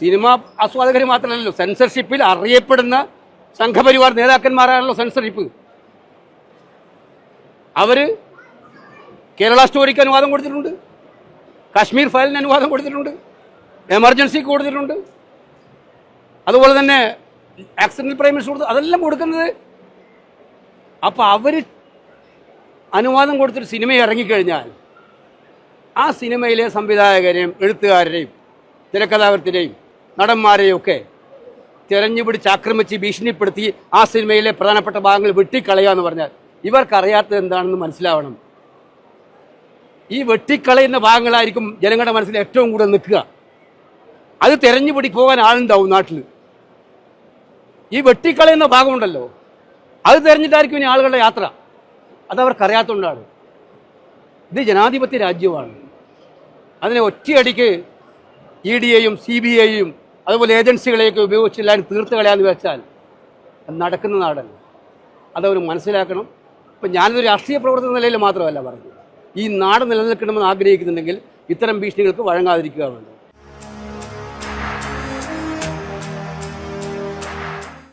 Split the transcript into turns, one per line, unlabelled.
Cinema ആസ്വാദകർ മാത്രമല്ലല്ലോ സെൻസർഷിപ്പിൽ അറിയപ്പെടുന്ന സംഘപരിവാർ നേതാക്കന്മാരാണല്ലോ സെൻസർഷിപ്പ് അവർ കേരള സ്റ്റോറിക്ക് അനുവാദം കൊടുത്തിട്ടുണ്ട്. കാശ്മീർ ഫയലിന് അനുവാദം കൊടുത്തിട്ടുണ്ട്. എമർജൻസിക്ക് കൊടുത്തിട്ടുണ്ട്. അതുപോലെ തന്നെ ആക്സിഡന്റൽ പ്രൈം കൊടുത്തു അതെല്ലാം കൊടുക്കുന്നത്. അപ്പോൾ അവർ അനുവാദം കൊടുത്തൊരു സിനിമ ഇറങ്ങിക്കഴിഞ്ഞാൽ ആ സിനിമയിലെ സംവിധായകരെയും എഴുത്തുകാരെയും തിരക്കഥാകൃത്തിനെയും നടന്മാരെയും തിരഞ്ഞു തിരഞ്ഞുപിടിച്ച് ആക്രമിച്ച് ഭീഷണിപ്പെടുത്തി ആ സിനിമയിലെ പ്രധാനപ്പെട്ട ഭാഗങ്ങൾ വെട്ടിക്കളയുക എന്ന് പറഞ്ഞാൽ ഇവർക്കറിയാത്തത് എന്താണെന്ന് മനസ്സിലാവണം. ഈ വെട്ടിക്കളയുന്ന ഭാഗങ്ങളായിരിക്കും ജനങ്ങളുടെ മനസ്സിൽ ഏറ്റവും കൂടുതൽ നിൽക്കുക. അത് തെരഞ്ഞുപിടി പോകാൻ ആളുണ്ടാവും നാട്ടിൽ ഈ വെട്ടിക്കളയുന്ന ഭാഗമുണ്ടല്ലോ. അത് തിരഞ്ഞിട്ടായിരിക്കും ഇനി ആളുകളുടെ യാത്ര. അത് അതവർക്കറിയാത്തതുകൊണ്ടാണ് ഇത് ജനാധിപത്യ രാജ്യമാണ്. അതിനെ ഒറ്റയടിക്ക് ഇ ഡി എയും സി ബി ഐയും അതുപോലെ ഏജൻസികളെയൊക്കെ ഉപയോഗിച്ച് എല്ലാവരും തീർത്ത് കളയാന്ന് വെച്ചാൽ നടക്കുന്ന നാടല്ല. അതവർ മനസ്സിലാക്കണം. ഇപ്പം ഞാനൊരു രാഷ്ട്രീയ പ്രവർത്തന നിലയിൽ മാത്രമല്ല പറഞ്ഞു ഈ നാട് നിലനിൽക്കണമെന്ന് ആഗ്രഹിക്കുന്നുണ്ടെങ്കിൽ ഇത്തരം ഭീഷണികൾക്ക് വഴങ്ങാതിരിക്കുക വേണ്ടത്